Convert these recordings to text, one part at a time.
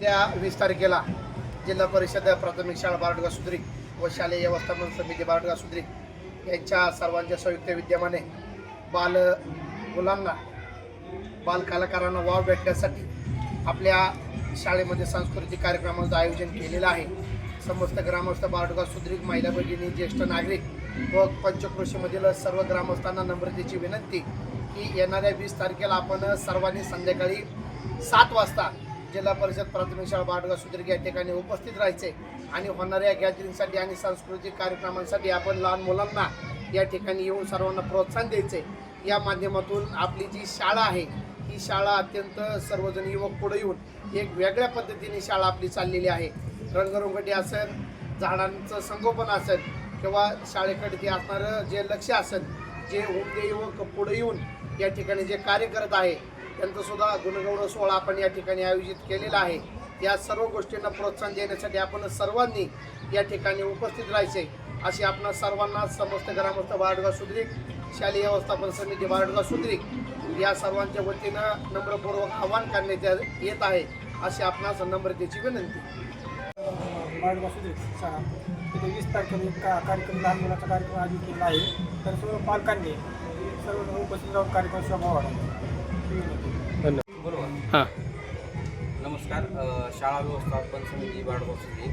त्या वीस तारखेला जिल्हा परिषद प्राथमिक शाळा बारडगा सुद्रिक व शालेय व्यवस्थापन समिती बारडगा सुद्रिक यांच्या सर्वांच्या संयुक्त विद्यमाने बाल मुलांना बाल कलाकारांना वाव भेटण्यासाठी आपल्या शाळेमध्ये सांस्कृतिक कार्यक्रमाचं आयोजन केलेलं आहे. समस्त ग्रामस्थ बारडगा सुद्रिक महिला भगिनी ज्येष्ठ नागरिक व पंचकृषीमधील सर्व ग्रामस्थांना नम्रतेची विनंती की येणाऱ्या वीस तारखेला आपण सर्वांनी संध्याकाळी सात वाजता जिल्हा परिषद प्राथमिक शाळा बारडगाव सुद्रिक या ठिकाणी उपस्थित राहायचे आणि होणाऱ्या गॅदरिंगसाठी आणि सांस्कृतिक कार्यक्रमांसाठी आपण लहान मुलांना या ठिकाणी येऊन सर्वांना प्रोत्साहन द्यायचे. या माध्यमातून आपली जी शाळा आहे ही शाळा अत्यंत सर्वजण युवक पुढे येऊन एक वेगळ्या पद्धतीने शाळा आपली चाललेली आहे. रंगरंगटी असेल झाडांचं संगोपन असेल किंवा शाळेकडे असणारं जे लक्ष असेल जे उमदे युवक पुढे येऊन या ठिकाणी जे कार्य करत आहे त्यांचा सुद्धा गुणगौरव सोहळा आपण या ठिकाणी आयोजित केलेला आहे. या सर्व गोष्टींना प्रोत्साहन देण्यासाठी आपण सर्वांनी या ठिकाणी उपस्थित राहायचे. अशी आपण सर्वांना समस्त ग्रामस्थ बारडगाव सुद्रिक शालेय व्यवस्थापन समिती बारडगाव सुद्रिक या सर्वांच्या वतीनं नम्रपूर्वक आवाहन करण्यात येत आहे. अशी आपणास नम्रतेची विनंती. बाळगाव सुधीर शाळा. तिथे वीस तारखेला का कार्यक्रम लहान मुलाचा कार्यक्रम आयोजित केला आहे. तर सर्व पालकांनी सर्व उपस्थित राहून कार्यक्रम शोभा बरोबर हां. नमस्कार अ, शाळा व्यवस्थापन समिती बाळगाव सुद्री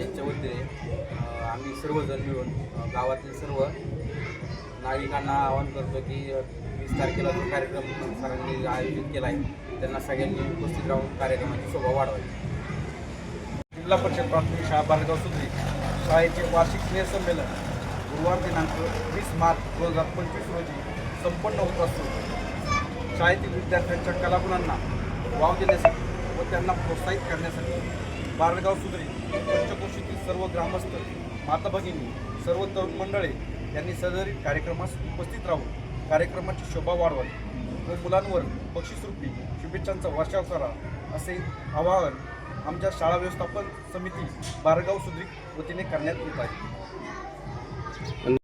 यांच्या वतीने अ, आम्ही सर्वजण मिळून अ, गावातील सर्व नागरिकांना आवाहन करतो की अ, वीस तारखेला जो कार्यक्रम सरांनी आयोजित केला आहे त्यांना सगळ्यांनी उपस्थित राहून कार्यक्रमाची शोभा वाढवावी. जिल्हा परिषद प्राथमिक शाळा बारगाव सुद्री शाळेचे वार्षिक स्नेहसंमेलन गुरुवार दिनांक वीस मार्च दोन हजार पंचवीस रोजी संपन्न होत असून शाळेतील विद्यार्थ्यांच्या कलागुणांना वाव देण्यासाठी व त्यांना प्रोत्साहित करण्यासाठी बारडगाव सुद्री पंचकोशीतील सर्व ग्रामस्थ माता भगिनी सर्व तरुण मंडळे यांनी सदरी कार्यक्रमास उपस्थित राहून कार्यक्रमाची शोभा वाढवावी व मुलांवर बक्षीसरूपी शुभेच्छांचा वर्षाव करा असे आवाहन आमच्या शाळा व्यवस्थापन समिती बारगाव सुधरी वतीने करण्यात येत आहे.